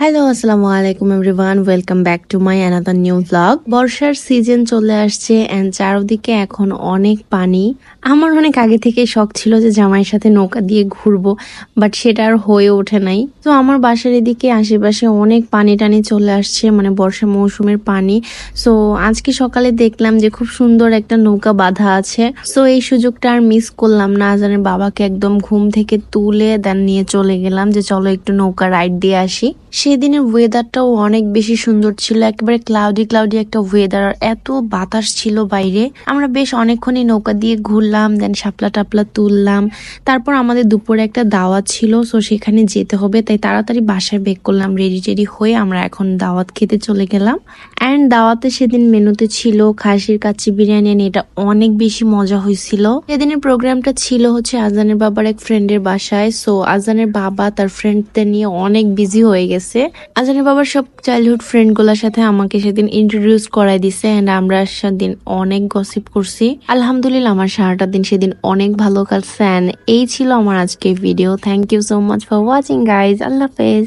Hello আসসালামু আলাইকুম everyone welcome back to my another new blog বর্ষার সিজন চলে আসছে এন্ড চারদিকে এখন অনেক পানি। আমার অনেক আগে থেকে শখ ছিল যে জামাইয়ের সাথে নৌকা দিয়ে ঘুরবো বাট সেটা আর হয়ে ওঠে নাই। তো আমার বাসার এদিকে আশেপাশে অনেক পানি টানি চলে আসছে মানে বর্ষা মৌসুমের পানি। সো আজকে সকালে দেখলাম যে খুব সুন্দর একটা নৌকা বাঁধা আছে। সো এই সুযোগটা আর মিস করলাম না। আজানের বাবাকে একদম ঘুম থেকে তুলে দেন নিয়ে চলে গেলাম যে চলো একটু নৌকা রাইড দিয়ে আসি। সেদিনের ওয়েদারটাও অনেক বেশি সুন্দর ছিল, একেবারে ক্লাউডি ক্লাউডি একটা ওয়েদার আর এত বাতাস ছিল বাইরে। আমরা বেশ অনেকক্ষণই নৌকা দিয়ে ঘুরলাম দেন শাপলা টাপলা তুললাম। তারপর আমাদের দুপুরে একটা দাওয়াত ছিল সো সেখানে যেতে হবে, তাই তাড়াতাড়ি বাসায় বেক করলাম রেডি টেডি হয়ে আমরা এখন দাওয়াত খেতে চলে গেলাম। অ্যান্ড দাওয়াতে সেদিন মেনুতে ছিল খাসির কাচ্চি বিরিয়ানি এটা অনেক বেশি মজা হয়েছিল। সেদিনের প্রোগ্রামটা ছিল হচ্ছে আজানের বাবার এক ফ্রেন্ডের বাসায় সো আজানের বাবা তার ফ্রেন্ডদের নিয়ে অনেক বিজি হয়ে গেছে। আজানের বাবার সব চাইল্ডহুড ফ্রেন্ডগুলার সাথে আমাকে সেদিন ইন্ট্রোডিউস করাই দিছে এন্ড আমরা সেদিন অনেক গসিপ করছি। আলহামদুলিল্লাহ, আমার সারাটা দিন সেদিন অনেক ভালো কাটছে and এই ছিল আমার আজকে video thank you so much for watching guys আল্লাহ হাফেজ।